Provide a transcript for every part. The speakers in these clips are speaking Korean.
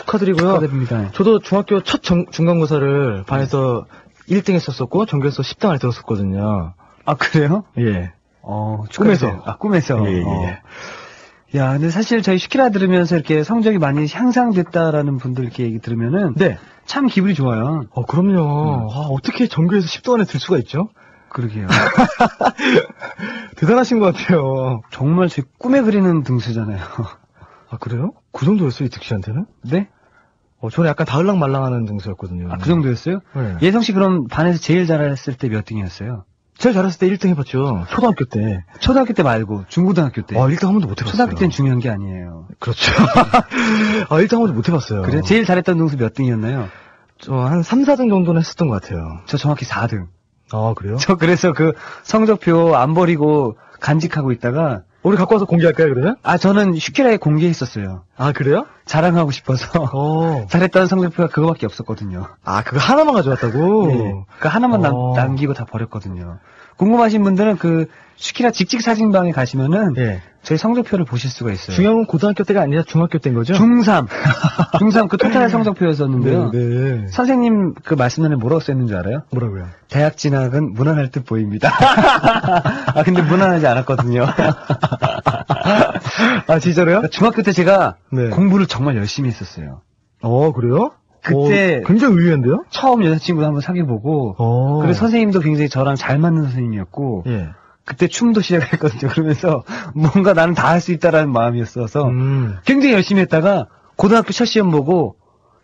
축하드리고요. 축하드립니다. 저도 중학교 첫 정- 중간고사를 반에서 1등 했었었고, 전교에서 10등 안에 들었었거든요. 아, 그래요? 예. 어, 꿈에서. 아, 꿈에서. 예, 예, 어. 예. 야, 근데 사실 저희 슈키라 들으면서 이렇게 성적이 많이 향상됐다라는 분들 이렇게 얘기 들으면은 네. 참 기분이 좋아요. 어, 그럼요. 아, 어떻게 전교에서 10등 안에 들 수가 있죠? 그러게요. 대단하신 것 같아요. 정말 제 꿈에 그리는 등수잖아요. 아, 그래요? 그 정도였어요, 이특 씨한테는? 네? 어, 저는 약간 다을랑 말랑하는 등수였거든요. 아, 그 정도였어요? 네. 예성 씨 그럼 반에서 제일 잘했을 때 몇 등이었어요? 제일 잘했을 때 1등 해봤죠. 초등학교 때. 초등학교 때 말고 중고등학교 때. 아, 1등 한 번도 못 해봤어요. 초등학교 때는 중요한 게 아니에요. 그렇죠. 아, 1등 한 번도 못 해봤어요. 그래? 제일 잘했던 등수 몇 등이었나요? 저 한 3, 4등 정도는 했었던 것 같아요. 저 정확히 4등. 아, 그래요? 저 그래서 그 성적표 안 버리고 간직하고 있다가 우리 갖고 와서 공개할까요, 그러면? 아 저는 슈키라에 공개했었어요. 아, 그래요? 자랑하고 싶어서 어. 잘했던 성적표가 그거밖에 없었거든요. 아, 그거 하나만 가져왔다고? 네. 그 하나만 남, 어. 남기고 다 버렸거든요. 궁금하신 분들은 그 슈키라 직직 사진방에 가시면은 예. 저희 성적표를 보실 수가 있어요. 중요한 건 고등학교 때가 아니라 중학교 때인 거죠? 중3. 중3 그 토탈 성적표였었는데요. 네, 네. 선생님 그 말씀 전에 뭐라고 썼는지 알아요? 뭐라고요? 대학 진학은 무난할 듯 보입니다. 아 근데 무난하지 않았거든요. 아, 진짜로요? 중학교 때 제가 네. 공부를 정말 열심히 했었어요. 어, 그래요? 그때- 어, 굉장히 의외인데요? 처음 여자친구도 한번 사귀어보고 어. 그리고 선생님도 굉장히 저랑 잘 맞는 선생님이었고 예. 그때 춤도 시작했거든요. 그러면서 뭔가 나는 다 할 수 있다라는 마음이었어서 음. 굉장히 열심히 했다가 고등학교 첫 시험 보고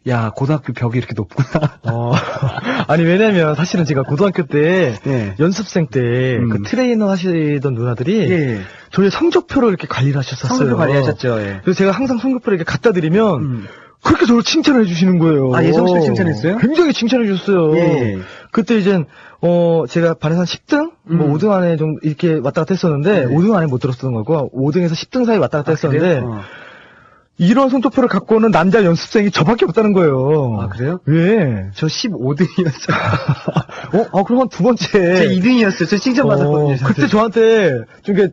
야 고등학교 벽이 이렇게 높구나. 어. 아니, 왜냐면 사실은 제가 고등학교 때 예. 연습생 때그 음. 트레이너 하시던 누나들이 예. 저희 성적표를 이렇게 관리를 하셨었어요. 성적표 관리하셨죠. 예. 그래서 제가 항상 성적표를 이렇게 갖다 드리면 음. 그렇게 저를 칭찬을 해주시는 거예요. 아, 예성 씨를 칭찬했어요? 굉장히 칭찬해 주셨어요. 예. 그때 이제 어 제가 반에서 한 10등, 뭐 음. 5등 안에 좀 이렇게 왔다 갔다 했었는데 네. 5등 안에 못 들었던 거고 5등에서 10등 사이 왔다 갔다 아, 했었는데? 어. 이런 성적표를 갖고 오는 남자 연습생이 저밖에 없다는 거예요. 아, 그래요? 왜? 저 15등이었어요. 어, 아, 그럼 한 두 번째. 제 2등이었어요. 저 칭찬받았거든요. 어, 그때 저한테 좀 이게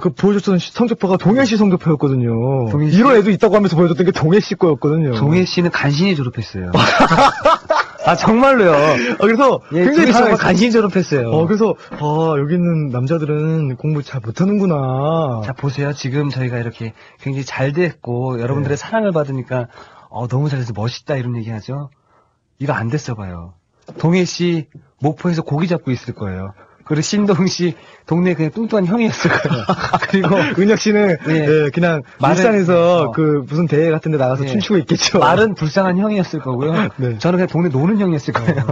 그 보여줬던 시- 성적표가 동해 씨 성적표였거든요. 동해 씨? 이런 애도 있다고 하면서 보여줬던 게 동해 씨 거였거든요. 동해 씨는 간신히 졸업했어요. 아 정말로요. 아, 그래서 예, 굉장히 당황했어요. 간신히 졸업했어요. 어, 그래서 아 여기 있는 남자들은 공부 잘 못하는구나. 자 보세요. 지금 저희가 이렇게 굉장히 잘 됐고 여러분들의 네. 사랑을 받으니까 어, 너무 잘해서 멋있다 이런 얘기하죠. 이거 안 됐어 봐요. 동해 씨 목포에서 고기 잡고 있을 거예요. 그리고 신동 씨 동네 그냥 뚱뚱한 형이었을 거예요. 그리고 은혁 씨는 예. 예, 그냥 말은- 일산에서 어. 그 무슨 대회 같은 데 나가서 예. 춤추고 있겠죠. 말은 불쌍한 형이었을 거고요. 네. 저는 그냥 동네 노는 형이었을 거예요.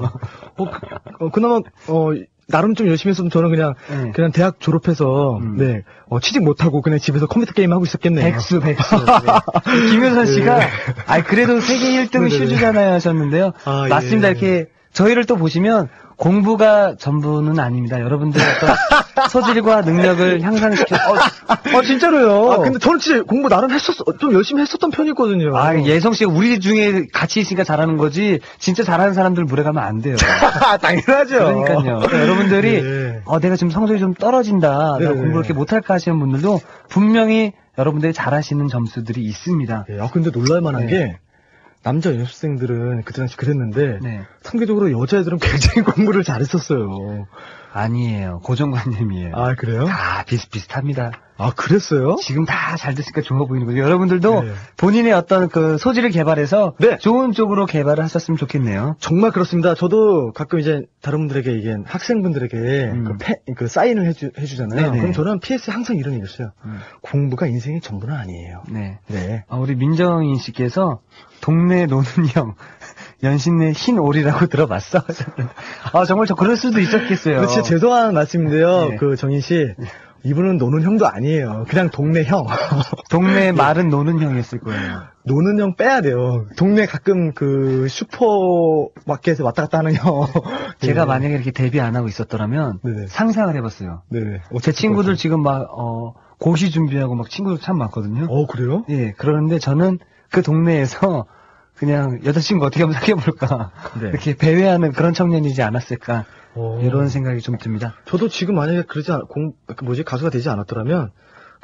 어, 그, 어, 그나마 어 나름 좀 열심히 했으면 저는 그냥 네. 그냥 대학 졸업해서 음. 네 어, 취직 못 하고 그냥 집에서 컴퓨터 게임 하고 있었겠네요. 백수, 백수. 네. 김효선 씨가, 네. 아 그래도 세계 1등은 네네네. 슈즈잖아요 하셨는데요. 아, 맞습니다. 예. 이렇게 저희를 또 보시면 공부가 전부는 아닙니다. 여러분들의 어떤 소질과 능력을 향상시켜. 어, 아 진짜로요. 어. 근데 저는 진짜 공부 나름 했었 좀 열심히 했었던 편이거든요. 아, 예성 씨가 우리 중에 같이 있으니까 잘하는 거지, 진짜 잘하는 사람들 물에 가면 안 돼요. 당연하죠. 그러니까요. 여러분들이, 네. 어, 내가 지금 성적이 좀 떨어진다. 나 네네. 공부 이렇게 못할까 하시는 분들도 분명히 여러분들이 잘하시는 점수들이 있습니다. 예, 아 근데 놀랄만한 네. 게 남자 연습생들은 그때 당시 그랬는데 네. 상대적으로 여자애들은 굉장히 공부를 잘했었어요. 아니에요. 고정관념이에요. 아 그래요? 다 비슷비슷합니다. 아 그랬어요? 지금 다 잘 됐으니까 좋아 보이는 거죠. 여러분들도 네. 본인의 어떤 그 소질을 개발해서 네. 좋은 쪽으로 개발을 하셨으면 좋겠네요. 정말 그렇습니다. 저도 가끔 이제 다른 분들에게 이게 학생분들에게 음. 그, 패- 그 사인을 해주, 해주잖아요. 네네. 그럼 저는 PS 에 항상 이런 얘기 했어요. 음. 공부가 인생의 전부는 아니에요. 네. 네. 어, 우리 민정인 씨께서 동네 노는 형 연신내 흰 오리라고 들어봤어. 아 정말 저 그럴 수도 있었겠어요. 진짜 죄송한 말씀인데요. 네. 그 정인 씨. 이분은 노는 형도 아니에요. 그냥 동네 형. 동네 말은 노는 형이었을 거예요. 노는 형 빼야 돼요. 동네 가끔 그 슈퍼마켓에 왔다 갔다 하는 형. 제가 네. 만약에 이렇게 데뷔 안 하고 있었더라면 네네. 상상을 해봤어요. 네네. 제 친구들 지금 막 어, 고시 준비하고 막 친구들 참 많거든요. 어, 그래요? 예, 그러는데 저는 그 동네에서 그냥 여자친구 어떻게 하면 사귀어볼까. 네. 이렇게 배회하는 그런 청년이지 않았을까. 어. 이런 생각이 좀 듭니다. 저도 지금 만약에 그러지 않, 공, 그 뭐지, 가수가 되지 않았더라면,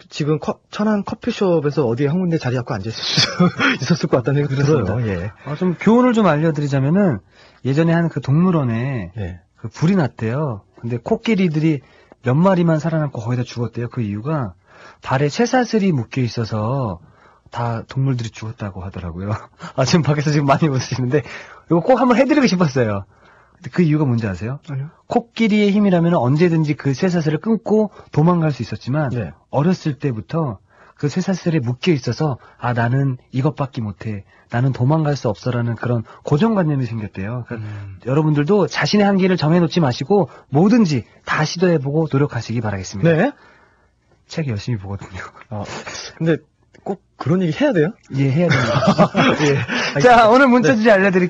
지금 커- 천안 커피숍에서 어디 한 군데 자리 잡고 앉아 있었을 것 같다는 생각이 들어요. 예. 어, 좀 교훈을 좀 알려드리자면은 예전에 한 그 동물원에 예. 그 불이 났대요. 근데 코끼리들이 몇 마리만 살아남고 거의 다 죽었대요. 그 이유가 발에 쇠사슬이 묶여 있어서 다 동물들이 죽었다고 하더라고요. 아, 지금 밖에서 지금 많이 웃으시는데 이거 꼭 한번 해드리고 싶었어요. 근데 그 이유가 뭔지 아세요? 아니요. 코끼리의 힘이라면 언제든지 그 쇠사슬을 끊고 도망갈 수 있었지만 네. 어렸을 때부터 그 쇠사슬에 묶여 있어서 아 나는 이것밖에 못해 나는 도망갈 수 없어라는 그런 고정관념이 생겼대요. 그러니까 음. 여러분들도 자신의 한계를 정해놓지 마시고 뭐든지 다 시도해보고 노력하시기 바라겠습니다. 네. 책 열심히 보거든요. 어, 근데 꼭 그런 얘기 해야 돼요? 예, 해야 됩니다. 예. 자, 오늘 문자 주제 알려드릴게요.